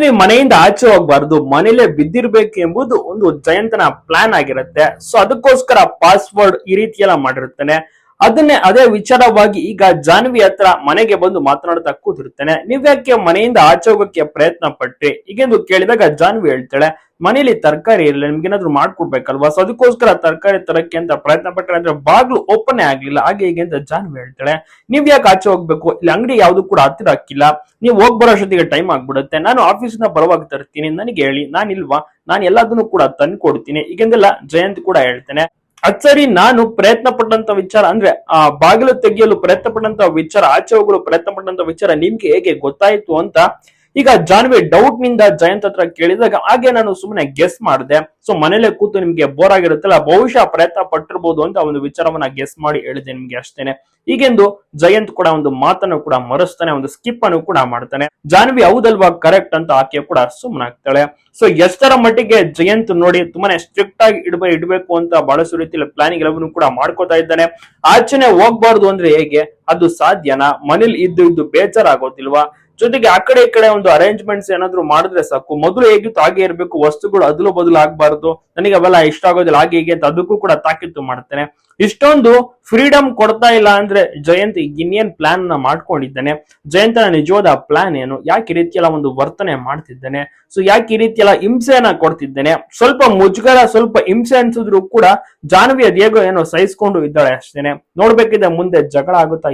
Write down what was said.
ಜಾನ್ವಿ ಮನೆಯಿಂದ ಆಚೆ ಹೋಗ್ಬಾರ್ದು ಮನೇಲೆ ಬಿದ್ದಿರ್ಬೇಕು ಎಂಬುದು ಒಂದು ಜಯಂತನ ಪ್ಲಾನ್ ಆಗಿರುತ್ತೆ. ಸೊ ಅದಕ್ಕೋಸ್ಕರ ಪಾಸ್ವರ್ಡ್ ಈ ರೀತಿ ಎಲ್ಲ ಮಾಡಿರ್ತಾನೆ ಅದನ್ನೇ ಅದೇ ವಿಚಾರವಾಗಿ ಈಗ ಜಾನ್ವಿ ಹತ್ರ ಮನೆಗೆ ಬಂದು ಮಾತನಾಡ್ತಾ ಕೂತಿರ್ತಾನೆ ನೀವ್ಯಾಕೆ ಮನೆಯಿಂದ ಆಚೆ ಹೋಗಕ್ಕೆ ಪ್ರಯತ್ನ ಪಟ್ರಿ? ಹೀಗೆಂದು ಕೇಳಿದಾಗ ಜಾನ್ವಿ ಹೇಳ್ತಾಳೆ ಮನೇಲಿ ತರಕಾರಿ ಇರಲಿಲ್ಲ ನಿಮ್ಗೇನಾದ್ರು ಮಾಡ್ಕೊಡ್ಬೇಕಲ್ವಾ? ಸೊ ಅದಕ್ಕೋಸ್ಕರ ತರಕಾರಿ ತರಕ್ಕೆ ಅಂತ ಪ್ರಯತ್ನ ಪಟ್ಟರೆ ಅಂದ್ರೆ ಬಾಗ್ಲು ಓಪನ್ ಆಗ್ಲಿಲ್ಲ. ಹಾಗೆ ಹೀಗೆ ಅಂತ ಜಾನ್ವಿ ಹೇಳ್ತಾಳೆ, ನೀವ್ ಯಾಕೆ ಆಚೆ ಹೋಗ್ಬೇಕು? ಇಲ್ಲಿ ಅಂಗಡಿ ಯಾವ್ದು ಕೂಡ ಹತ್ತಿರ ಹಾಕಿಲ್ಲ. ನೀವು ಹೋಗ್ ಬರೋ ಅಷ್ಟೊತ್ತಿಗೆ ಟೈಮ್ ಆಗ್ಬಿಡುತ್ತೆ. ನಾನು ಆಫೀಸಿಂದ ಬರುವಾಗ ತರ್ತೀನಿ. ನನಗೆ ಹೇಳಿ ನಾನು ಇಲ್ವಾ ನಾನು ಎಲ್ಲದನ್ನು ಕೂಡ ತಂದು ಕೊಡ್ತೀನಿ ಈಗೆಂದೆಲ್ಲ ಜಯಂತ್ ಕೂಡ ಹೇಳ್ತೇನೆ ಅದ್ ಸರಿ, ನಾನು ಪ್ರಯತ್ನ ಪಟ್ಟಂತ ವಿಚಾರ ಅಂದ್ರೆ, ಆ, ಬಾಗಿಲು ತೆಗೆಯಲು ಪ್ರಯತ್ನ ಪಟ್ಟಂತ ವಿಚಾರ, ಆಚೆ ಹೋಗಲು ಪ್ರಯತ್ನ ಪಟ್ಟಂತ ವಿಚಾರ ನಿಮ್ಗೆ ಹೇಗೆ ಗೊತ್ತಾಯ್ತು ಅಂತ ಈಗ ಜಾನ್ವಿ ಡೌಟ್ನಿಂದ ಜಯಂತ್ ಹತ್ರ ಕೇಳಿದಾಗ, ಹಾಗೆ ನಾನು ಸುಮ್ಮನೆ ಗೆಸ್ ಮಾಡಿದೆ. ಸೊ ಮನೇಲೆ ಕೂತು ನಿಮ್ಗೆ ಬೋರ್ ಆಗಿರುತ್ತಲ್ಲ, ಬಹುಶಃ ಪ್ರಯತ್ನ ಪಟ್ಟಿರ್ಬೋದು ಅಂತ ಒಂದು ವಿಚಾರವನ್ನ ಗೆಸ್ ಮಾಡಿ ಹೇಳಿದೆ ನಿಮ್ಗೆ ಅಷ್ಟೇನೆ. ಈಗೆಂದು ಜಯಂತ್ ಕೂಡ ಒಂದು ಮಾತನ್ನು ಕೂಡ ಮರೆಸ್ತಾನೆ, ಒಂದು ಸ್ಕಿಪ್ ಅನ್ನು ಕೂಡ ಮಾಡ್ತಾನೆ. ಜಾನ್ವಿ ಹೌದಲ್ವಾ ಕರೆಕ್ಟ್ ಅಂತ ಆಕೆ ಕೂಡ ಸುಮ್ಮನಾಗ್ತಾಳೆ ಸೊ ಎಷ್ಟರ ಮಟ್ಟಿಗೆ ಜಯಂತ್ ನೋಡಿ ತುಂಬಾನೇ ಸ್ಟ್ರಿಕ್ಟ್ ಆಗಿ ಇಡ್ಬ, ಇಡ್ಬೇಕು ಅಂತ ಬಹಳಷ್ಟು ರೀತಿಯಲ್ಲಿ ಪ್ಲಾನಿಂಗ್ ಎಲ್ಲವನ್ನು ಕೂಡ ಮಾಡ್ಕೋತಾ ಇದ್ದಾನೆ. ಆಚೆನೆ ಹೋಗ್ಬಾರ್ದು ಅಂದ್ರೆ ಹೇಗೆ? ಅದು ಸಾಧ್ಯನಾ? ಮನೇಲಿ ಇದ್ದು ಇದ್ದು ಬೇಜಾರಾಗೋದಿಲ್ವಾ? ಜೊತೆಗೆ ಆ ಕಡೆ ಈ ಕಡೆ ಒಂದು ಅರೇಂಜ್ಮೆಂಟ್ಸ್ ಏನಾದ್ರು ಮಾಡಿದ್ರೆ ಸಾಕು. ಮೊದಲು ಹೇಗಿತ್ತು, ಹಾಗೆ ಇರಬೇಕು, ವಸ್ತುಗಳು ಅದಲು ಬದಲು ಆಗ್ಬಾರ್ದು. ನನಗೆ ಅವೆಲ್ಲ ಇಷ್ಟ ಆಗೋದಿಲ್ಲ, ಹಾಗೆ ಹೀಗೆ ಅಂತ ಅದಕ್ಕೂ ಕೂಡ ತಾಕೀತು ಮಾಡ್ತೇನೆ. ಇಷ್ಟೊಂದು ಫ್ರೀಡಮ್ ಕೊಡ್ತಾ ಇಲ್ಲ ಅಂದ್ರೆ ಜಯಂತ್ ಇನ್ನೇನ್ ಪ್ಲಾನ್ನ ಮಾಡ್ಕೊಂಡಿದ್ದಾನೆ? ಜಯಂತನ ನಿಜವಾದ ಪ್ಲಾನ್ ಏನು? ಯಾಕೆ ಈ ರೀತಿಯೆಲ್ಲ ಒಂದು ವರ್ತನೆ ಮಾಡ್ತಿದ್ದಾನೆ? ಸೊ ಯಾಕೆ ಈ ರೀತಿಯೆಲ್ಲ ಹಿಂಸೆಯನ್ನ ಕೊಡ್ತಿದ್ದೇನೆ? ಸ್ವಲ್ಪ ಮುಜುಗರ, ಸ್ವಲ್ಪ ಹಿಂಸೆ ಅನ್ಸಿದ್ರು ಕೂಡ ಜಾನ್ವಿ ಅದೇಗೋ ಏನೋ ಸಹಿಸ್ಕೊಂಡು ಇದ್ದಾಳೆ ಅಷ್ಟೇನೆ. ನೋಡ್ಬೇಕಿದ್ರೆ ಮುಂದೆ ಜಗಳ ಆಗುತ್ತಾ